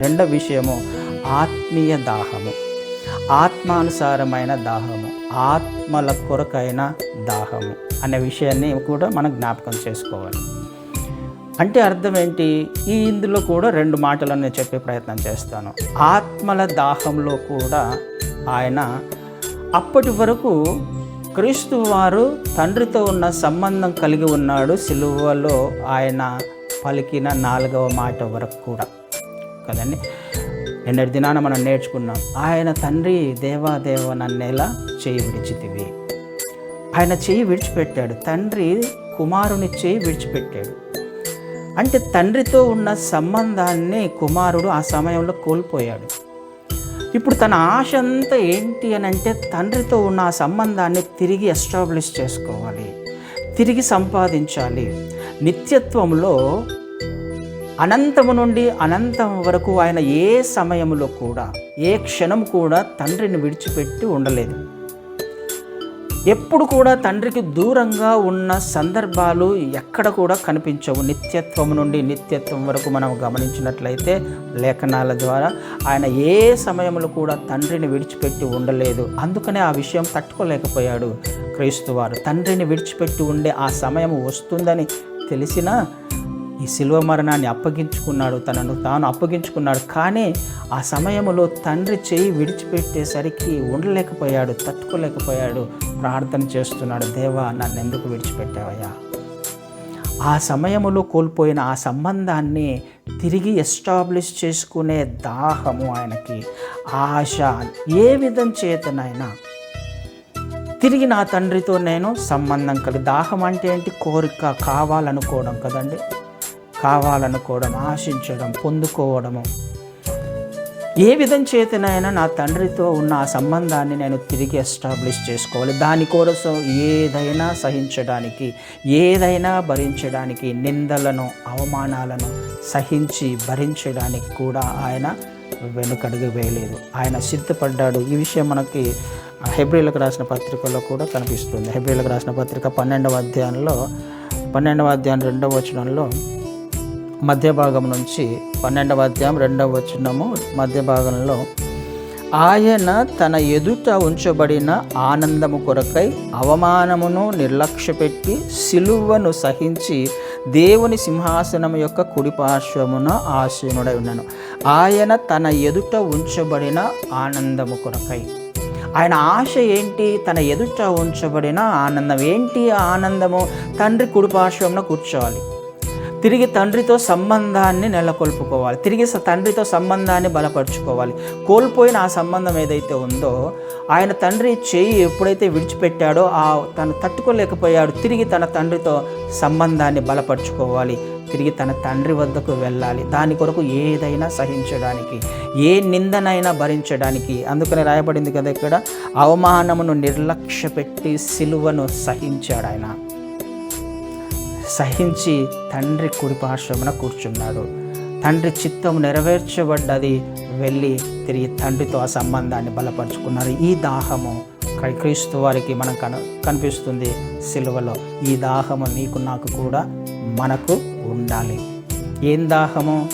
రెండవ విషయము ఆత్మీయ దాహము. ఆత్మానుసారమైన దాహము ఆత్మల కొరకైన దాహము అనే విషయాన్ని కూడా మనం జ్ఞాపకం చేసుకోవాలి. అంటే అర్థం ఏంటి? ఈ ఇందులో కూడా రెండు మాటలను నేను చెప్పే ప్రయత్నం చేస్తాను. ఆత్మల దాహంలో కూడా ఆయన అప్పటి వరకు క్రీస్తు వారు తండ్రితో ఉన్న సంబంధం కలిగి ఉన్నాడు. సిలువలో ఆయన పలికిన నాలుగవ మాట వరకు కూడా. కదండి? నిన్నటి దినాన మనం నేర్చుకున్నాం ఆయన తండ్రి దేవాదేవ నన్నేలా చేయి విడిచితివి. ఆయన చేయి విడిచిపెట్టాడు తండ్రి కుమారుని చేయి విడిచిపెట్టాడు. అంటే తండ్రితో ఉన్న సంబంధాన్ని కుమారుడు ఆ సమయంలో కోల్పోయాడు. ఇప్పుడు తన ఆశ అంతా ఏంటి అని అంటే తండ్రితో ఉన్న ఆ సంబంధాన్ని తిరిగి ఎస్టాబ్లిష్ చేసుకోవాలి తిరిగి సంపాదించాలి. నిత్యత్వంలో అనంతము నుండి అనంతం వరకు ఆయన ఏ సమయంలో కూడా ఏ క్షణం కూడా తండ్రిని విడిచిపెట్టి ఉండలేదు. ఎప్పుడు కూడా తండ్రికి దూరంగా ఉన్న సందర్భాలు ఎక్కడ కూడా కనిపించవు. నిత్యత్వం నుండి నిత్యత్వం వరకు మనం గమనించినట్లయితే లేఖనాల ద్వారా ఆయన ఏ సమయంలో కూడా తండ్రిని విడిచిపెట్టి ఉండలేదు. అందుకనే ఆ విషయం తట్టుకోలేకపోయాడు క్రీస్తువారు. తండ్రిని విడిచిపెట్టి ఉండే ఆ సమయం వస్తుందని తెలిసినా ఈ శిల్వ మరణాన్ని అప్పగించుకున్నాడు తనను తాను అప్పగించుకున్నాడు. కానీ ఆ సమయంలో తండ్రి చేయి విడిచిపెట్టేసరికి ఉండలేకపోయాడు తట్టుకోలేకపోయాడు. ప్రార్థన చేస్తున్నాడు దేవా నన్ను ఎందుకు విడిచిపెట్టావయ్యా? ఆ సమయంలో కోల్పోయిన ఆ సంబంధాన్ని తిరిగి ఎస్టాబ్లిష్ చేసుకునే దాహము ఆయనకి. ఆశ ఏ విధం చేతనైనా తిరిగి నా తండ్రితో నేను సంబంధం కలిగి దాహం అంటే ఏంటి? కోరిక కావాలనుకోవడం కదండి. కావాలనుకోవడం ఆశించడం పొందుకోవడము. ఏ విధం చేతనైనా నా తండ్రితో ఉన్న ఆ సంబంధాన్ని నేను తిరిగి ఎస్టాబ్లిష్ చేసుకోవాలి. దాని కోసం ఏదైనా సహించడానికి ఏదైనా భరించడానికి నిందలను అవమానాలను సహించి భరించడానికి కూడా ఆయన వెనుకడుగు వేయలేదు. ఆయన సిద్ధపడ్డాడు. ఈ విషయం మనకి హెబ్రిలకు రాసిన పత్రికలో కూడా కనిపిస్తుంది. హెబ్రిలకు రాసిన పత్రిక పన్నెండవ అధ్యాయంలో పన్నెండవ అధ్యాయం రెండవ వచనంలో మధ్య భాగం నుంచి పన్నెండవ అధ్యాయం రెండవ వచనము మధ్య భాగంలో ఆయన తన ఎదుట ఉంచబడిన ఆనందము కొరకై అవమానమును నిర్లక్ష్యపెట్టి సిలువను సహించి దేవుని సింహాసనం యొక్క కుడిపార్శ్వమున ఆసీనుడై ఉన్నాను. ఆయన తన ఎదుట ఉంచబడిన ఆనందము కొరకై. ఆయన ఆశ ఏంటి? తన ఎదుట ఉంచబడిన ఆనందం ఏంటి? ఆనందము తండ్రి కుడిపార్శ్వమున కూర్చోవాలి. తిరిగి తండ్రితో సంబంధాన్ని నెలకొల్పుకోవాలి. తిరిగి తండ్రితో సంబంధాన్ని బలపరుచుకోవాలి. కోల్పోయిన ఆ సంబంధం ఏదైతే ఉందో ఆయన తండ్రి చేయి ఎప్పుడైతే విడిచిపెట్టాడో ఆ తను తట్టుకోలేకపోయాడు. తిరిగి తన తండ్రితో సంబంధాన్ని బలపరుచుకోవాలి. తిరిగి తన తండ్రి వద్దకు వెళ్ళాలి. దాని కొరకు ఏదైనా సహించడానికి ఏ నిందనైనా భరించడానికి. అందుకని రాయబడింది కదా ఇక్కడ అవమానమును నిర్లక్ష్య పెట్టి సిలువను సహించాడు ఆయన. సహించి తండ్రి కుడి పార్శ్వమున కూర్చున్నాడు. తండ్రి చిత్తం నెరవేర్చబడ్డది. వెళ్ళి తిరిగి తండ్రితో ఆ సంబంధాన్ని బలపరుచుకున్నారు. ఈ దాహము క్రీస్తు వారికి మనం కన కనిపిస్తుంది సిలువలో. ఈ దాహము నీకు నాకు కూడా మనకు ఉండాలి. ఏం దాహము?